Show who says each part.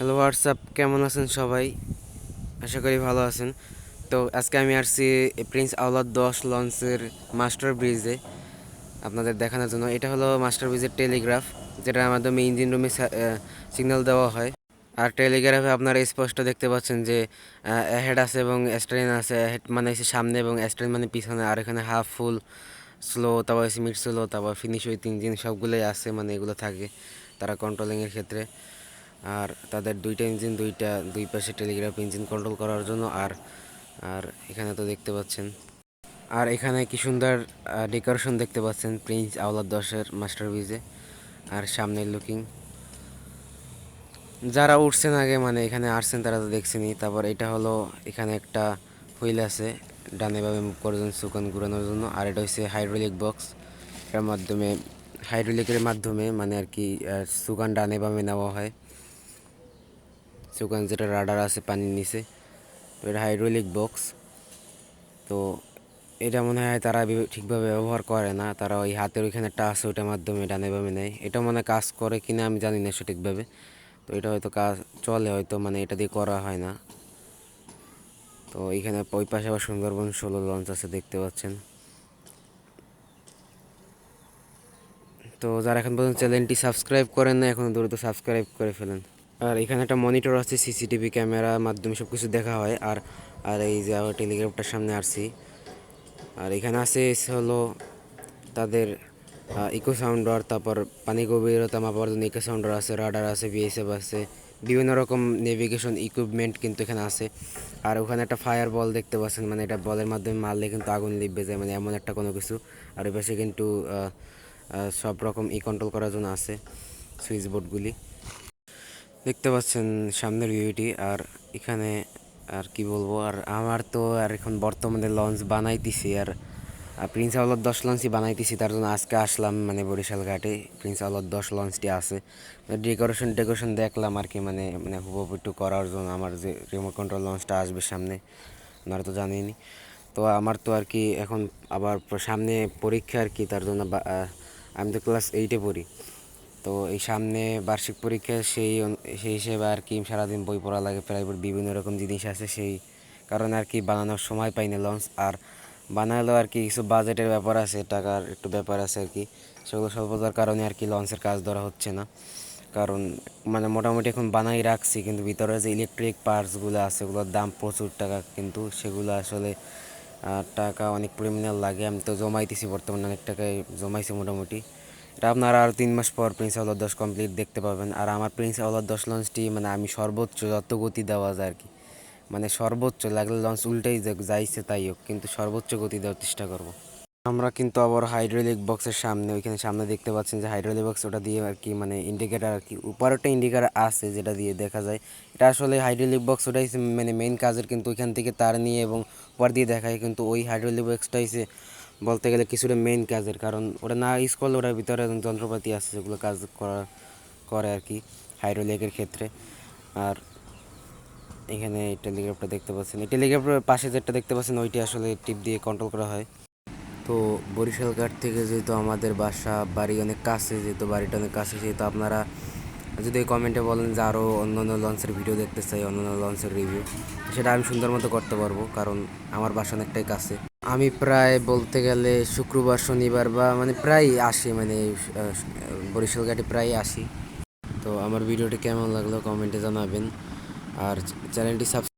Speaker 1: Hello WhatsApp কেমন আছেন সবাই? আশা করি ভালো আছেন। তো আজকে আমি আসছি প্রিন্স আওলাদ দশ লঞ্চের মাস্টার ব্রিজে আপনাদের দেখানোর জন্য। এটা হলো মাস্টার ব্রিজের টেলিগ্রাফ যেটার মাধ্যমে ইঞ্জিন রুমে সিগন্যাল দেওয়া হয়। আর টেলিগ্রাফে আপনারা স্পষ্ট দেখতে পাচ্ছেন যে হেড আছে এবং স্ট্রেন আছে। হেড মানে হচ্ছে সামনে এবং স্ট্রেন মানে পিছনে। আর এখানে হাফ ফুল স্লো তারপর মিড স্লো তারপর ফিনিশ উইথ ইঞ্জিন সবগুলোই আছে মানে এগুলো থাকে তারা কন্ট্রোলিংয়ের ক্ষেত্রে। আর তাদের দুইটা ইঞ্জিন দুইটা, দুই পাশে টেলিগ্রাফ ইঞ্জিন কন্ট্রোল করার জন্য আর আর এখানে তো দেখতে পাচ্ছেন। আর এখানে কি সুন্দর ডেকোরেশন দেখতে পাচ্ছেন প্রিন্স আওলাদ দশের মাস্টার ব্রিজে আর সামনের লুকিং যারা উঠছেন আগে মানে এখানে আসছেন তারা তো দেখছেনই। তারপর এটা হলো এখানে একটা হুইল আছে, ডানে বামে মুভ করার জন্য সুকান ঘুরানোর জন্য। আর এটা হচ্ছে হাইড্রোলিক বক্স এর মাধ্যমে হাইড্রোলিকের মাধ্যমে মানে আর কি সুকান ডানে বামে নেওয়া হয়। সুকান যেটা রাডার আছে পানির নিচে, তো এটা হাইড্রোলিক বক্স তো এটা মনে হয় তারা ঠিকভাবে ব্যবহার করে না, তারা ওই হাতের ওইখানে একটা আছে ওইটার মাধ্যমে ডানে বামে নেয়। এটা মনে কাজ করে কিনা আমি জানি না সঠিকভাবে, তো এটা হয়তো কাজ চলে হয়তো মানে এটা দিয়ে করা হয় না। তো এইখানে ওই পাশে আবার সুন্দরবন ষোলো লঞ্চ আছে, দেখতে পাচ্ছেন। তো যারা এখন পর্যন্ত চ্যানেলটি সাবস্ক্রাইব করেন না এখন দ্রুত সাবস্ক্রাইব করে ফেলেন। আর এখানে একটা মনিটর আছে, সিসিটিভি ক্যামেরার মাধ্যমে সব কিছু দেখা হয়। আর আর এই যে টেলিগ্রাফটার সামনে আসছি। আর এখানে আছে হলো তাদের ইকো সাউন্ডার তারপর পানি গভীরতা মাপার জন্য ইকো সাউন্ডার আছে রাডার আছে বিএসএফ আছে। বিভিন্ন রকম নেভিগেশন ইকুইপমেন্ট কিন্তু এখানে আছে। আর ওখানে একটা ফায়ার বল দেখতে পাচ্ছেন মানে এটা বলের মাধ্যমে মারলে কিন্তু আগুন লিখবে যায় মানে এমন একটা কোনো কিছু। আর ওই পাশে কিন্তু সব রকম ই কন্ট্রোল করার জন্য আছে সুইচ বোর্ডগুলি দেখতে পাচ্ছেন সামনের ভিউটি, আর এখানে আর কি বলব, আর আমার তো আর এখন বর্তমানে লঞ্চ বানাইতেছি, আর প্রিন্স আওলার দশ লঞ্চই বানাইতেছি, তার জন্য আজকে আসলাম মানে বরিশাল ঘাটে। প্রিন্স আওলার দশ লঞ্চটি আছে। ডেকোরেশন ডেকোরেশন দেখলাম আর কি মানে মানে হুবহু একটু করার জন্য আমার যে রিমোট কন্ট্রোল লঞ্চটা আসবে সামনে, আপনারা তো জানেনই। তো আমার তো আর কি এখন আবার সামনে পরীক্ষা আর কি, তার জন্য আমি তো ক্লাস এইটে পড়ি। তো এই সামনে বার্ষিক পরীক্ষা, সেই সেই হিসেবে আর কি সারাদিন বই পড়া লাগে প্রাইভেট বিভিন্ন রকম জিনিস আছে, সেই কারণে আর কি বানানোর সময় পাই না লঞ্চ। আর বানালেও আর কি কিছু বাজেটের ব্যাপার আছে, টাকার একটু ব্যাপার আছে আর কি। সেগুলো স্বল্পতার কারণে আর কি লঞ্চের কাজ ধরা হচ্ছে না। কারণ মানে মোটামুটি এখন বানাই রাখছি, কিন্তু ভিতরে যে ইলেকট্রিক পার্টসগুলো আছে, ওগুলোর দাম প্রচুর টাকা, কিন্তু সেগুলো আসলে টাকা অনেক পরিমাণে লাগে। আমি তো জমাইতেছি বর্তমানে অনেক টাকায়, জমাইছি মোটামুটি। এটা আপনারা আর তিন মাস পর প্রিন্স আওলার দশ কমপ্লিট দেখতে পাবেন। আর আমার প্রিন্স আওলার দশ লঞ্চটি মানে আমি সর্বোচ্চ যত গতি দেওয়া যায় আর কি। মানে সর্বোচ্চ, লাগলে লঞ্চ উল্টেই যাইছে তাই হোক, কিন্তু সর্বোচ্চ গতি দেওয়ার চেষ্টা করব। আমরা কিন্তু আবার হাইড্রোলিক বক্সের সামনে, ওইখানে সামনে দেখতে পাচ্ছেন যে হাইড্রোলিক বক্স ওটা দিয়ে আর কি মানে ইন্ডিকেটার আর কি, উপরে একটা ইন্ডিকেটার আছে যেটা দিয়ে দেখা যায়। এটা আসলে হাইড্রোলিক বক্স ওটাই মানে মেইন কাজের, কিন্তু ওইখান থেকে তার নিয়ে এবং উপর দিয়ে দেখায়, কিন্তু ওই হাইড্রোলিক বক্সটাই বলতে গেলে কিছুটা মেইন কাজের, কারণ ওটা না ইউজ করলে ওটার ভিতরে যন্ত্রপাতি আছে যেগুলো কাজ করা, করে আর কি হাইড্রোলিকের ক্ষেত্রে। আর এখানে এই টেলিগ্রাফটা দেখতে পাচ্ছেন। এই টেলিগ্রাফের পাশে যেটা দেখতে পাচ্ছেন, ওইটি আসলে টিপ দিয়ে কন্ট্রোল করা হয়। তো বরিশাল ঘাট থেকে যেহেতু আমাদের বাসা, বাড়ি অনেক কাছে, যেহেতু বাড়িটা অনেক কাছে যেহেতু আপনারা যদি কমেন্টে বলেন যে আরও অন্য অন্য লঞ্চের ভিডিও দেখতে চাই, অন্য অন্য লঞ্চের রিভিউ সেটা আমি সুন্দর মতো করতে পারব, কারণ আমার বাসা অনেকটাই কাছে। আমি প্রায় বলতে গেলে শুক্রবার, শনিবার বা মানে প্রায় আসি মানে বরিশাল ঘাটে প্রায় আসি। তো আমার ভিডিওটি কেমন লাগল কমেন্টে জানাবেন। আর চ্যানেলটি সাবস্ক্রাইব